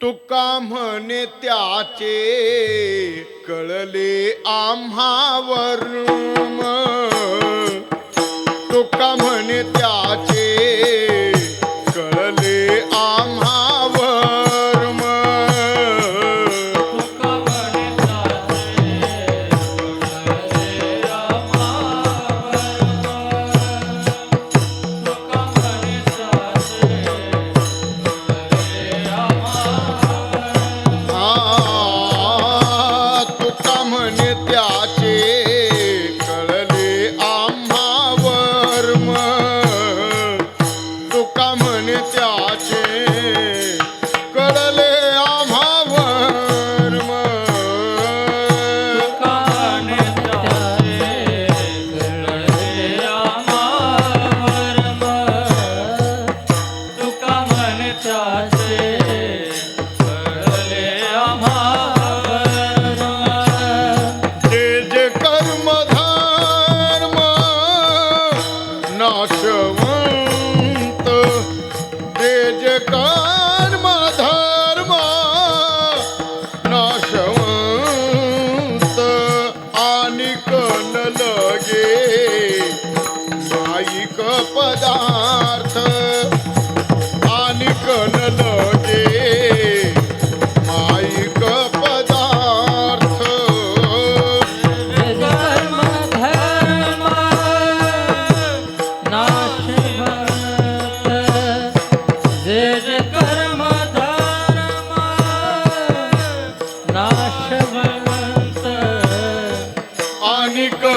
तुका म्हणे त्याचे कळले आम्हावर तुका म्हणे त्याचे 掉。नाश आनीके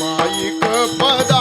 माई को पदा